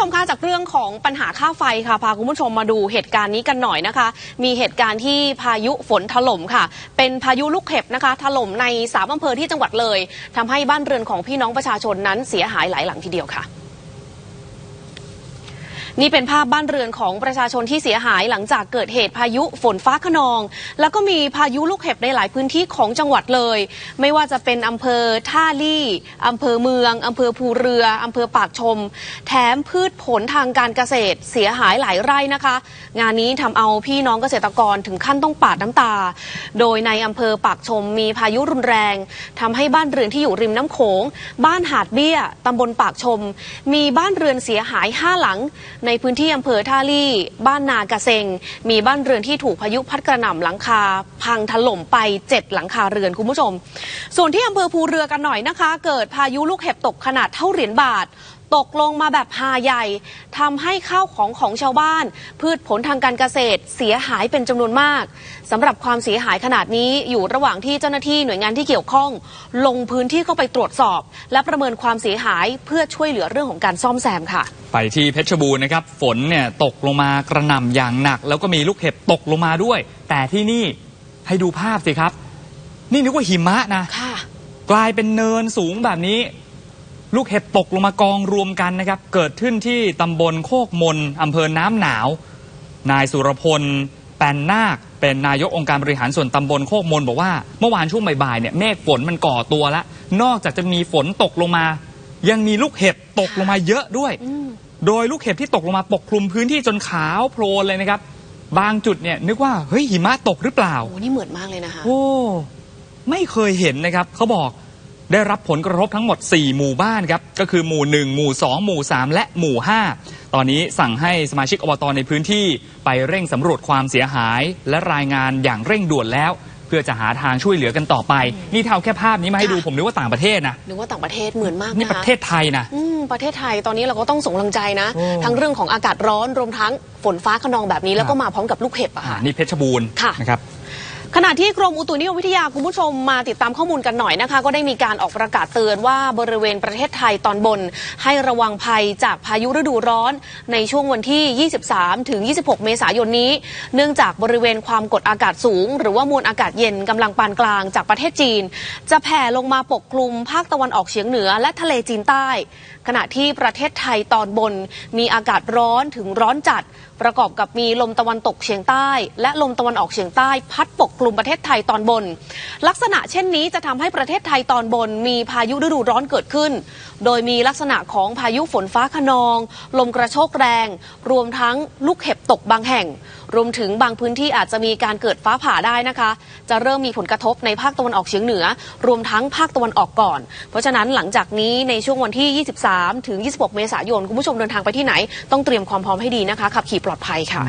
ชมคะจากเรื่องของปัญหาค่าไฟค่ะพาคุณผู้ชมมาดูเหตุการณ์นี้กันหน่อยนะคะ มีเหตุการณ์ที่พายุฝนถล่มค่ะ เป็นพายุลูกเห็บนะคะ ถล่มในสามอำเภอที่จังหวัดเลยทำให้บ้านเรือนของพี่น้องประชาชนนั้นเสียหายหลายหลังทีเดียวค่ะ นี่เป็นภาพบ้านเรือนของประชาชนที่เสียหายหลังจากเกิดเหตุพายุฝนฟ้าขนอง แล้วก็มีพายุลูกเห็บในหลายพื้นที่ของจังหวัดเลย ไม่ว่าจะเป็นอำเภอท่าลี่อำเภอเมืองอำเภอภูเรืออำเภอปากชม แถมพืชผลทางการเกษตรเสียหายหลายไร่นะคะ งานนี้ทำเอาพี่น้องเกษตรกรถึงขั้นต้องปาดน้ำตา โดยในอำเภอปากชมมีพายุรุนแรงทำให้บ้านเรือนที่อยู่ริมน้ำโขง บ้านหาดเบี้ยตำบลปากชม มีบ้านเรือนเสียหายห้าหลังในพื้นที่อำเภอท่าลี่ บ้านนากระเซง มีบ้านเรือนที่ถูกพายุพัดกระหน่ำหลังคา พังถล่มไปเจ็ดหลังคาเรือนคุณผู้ชม ส่วนที่อำเภอภูเรือกันหน่อยนะคะ เกิดพายุลูกเห็บตกขนาดเท่าเหรียญบาท ตกลงมาแบบหาใหญ่ทำให้ข้าวของของชาวบ้าน พืชผลทางการเกษตรเสียหายเป็นจำนวนมากสำหรับความเสียหายขนาดนี้อยู่ระหว่างที่เจ้าหน้าที่หน่วยงานที่เกี่ยวข้อง ลงพื้นที่เข้าไปตรวจสอบ และประเมินความเสียหายเพื่อช่วยเหลือเรื่องของการซ่อมแซมค่ะ ไปที่เพชรบูรณ์นะครับ ฝนเนี่ยตกลงมากระหน่ำอย่างหนัก แล้วก็มีลูกเห็บตกลงมาด้วย แต่ที่นี่ให้ดูภาพสิครับ นี่นึกว่าหิมะนะค่ะกลายเป็นเนินสูงแบบนี้ ลูกเห็บตกลงมากองรวมกันนะครับ เกิดขึ้นที่ตำบลโคกมนอำเภอน้ำหนาว นายสุรพล แปนนาค เป็นนายกองค์การบริหารส่วนตำบลโคกมนบอกว่า เมื่อวานช่วงบ่ายๆเนี่ยเมฆฝนมันก่อตัวแล้ว นอกจากจะมีฝนตกลงมา ยังมีลูกเห็บตกลงมาเยอะด้วยอืมโดยลูกเห็บที่ตกลงมาปกคลุมพื้นที่จนขาวโพลนเลยนะครับ บางจุดเนี่ยนึกว่าเฮ้ยหิมะตกหรือเปล่าโอ้นี่เหมือนมากเลยนะคะโอ้ไม่เคยเห็นนะครับเขาบอก ได้รับผลกระทบทั้งหมด 4 หมู่บ้านครับก็คือหมู่ 1 หมู่ 2 หมู่ 3 และหมู่ 5 ตอนนี้สั่งให้สมาชิกอบตในพื้นที่ไปเร่งสำรวจความเสียหาย และรายงานอย่างเร่งด่วนแล้ว เพื่อจะหาทางช่วยเหลือกันต่อไป นี่เท่าแค่ภาพนี้มาให้ดูค่ะผมนึกว่าต่างประเทศนะนึกว่าต่างประเทศเหมือนมากนี่นะประคะเทศไทยนะอืมประเทศไทยตอนนี้เราก็ต้องส่งกำลังใจนะโอ้ทั้งเรื่องของอากาศร้อนรวมทั้งฝนฟ้าขนองแบบนี้แล้วก็มาพร้อมกับลูกเห็บอะอ่าค่ะนี่เพชรบูรณ์ค่ะนะครับ ขณะที่กรมอุตุนิยมวิทยาคุณผู้ชมมาติดตามข้อมูลกันหน่อยนะคะ ก็ได้มีการออกประกาศเตือนว่าบริเวณประเทศไทยตอนบน ให้ระวังภัยจากพายุฤดูร้อน ในช่วงวันที่ 23 ถึง 26 เมษายนนี้ เนื่องจากบริเวณความกดอากาศสูง หรือว่ามวลอากาศเย็นกำลังปานกลางจากประเทศจีน จะแผ่ลงมาปกคลุมภาคตะวันออกเฉียงเหนือและทะเลจีนใต้ ขณะที่ประเทศไทยตอนบน มีอากาศร้อนถึงร้อนจัด ประกอบกับมีลมตะวันตกเฉียงใต้ และลมตะวันออกเฉียงใต้พัดปกคลุมประเทศไทยตอนบน ลักษณะเช่นนี้จะทำให้ประเทศไทยตอนบน มีพายุฤดูร้อนเกิดขึ้น โดยมีลักษณะของพายุฝนฟ้าขนอง ลมกระโชกแรง รวมทั้งลูกเห็บตกบางแห่ง รวมถึงบางพื้นที่อาจจะมีการเกิดฟ้าผ่าได้นะคะ จะเริ่มมีผลกระทบในภาคตะวันออกเฉียงเหนือ รวมทั้งภาคตะวันออกก่อน เพราะฉะนั้นหลังจากนี้ในช่วงวันที่ 23 ถึง 26 เมษายน คุณผู้ชมเดินทางไปที่ไหน ต้องเตรียมความพร้อมให้ดีนะคะขับขี่ปลอดภัยค่ะ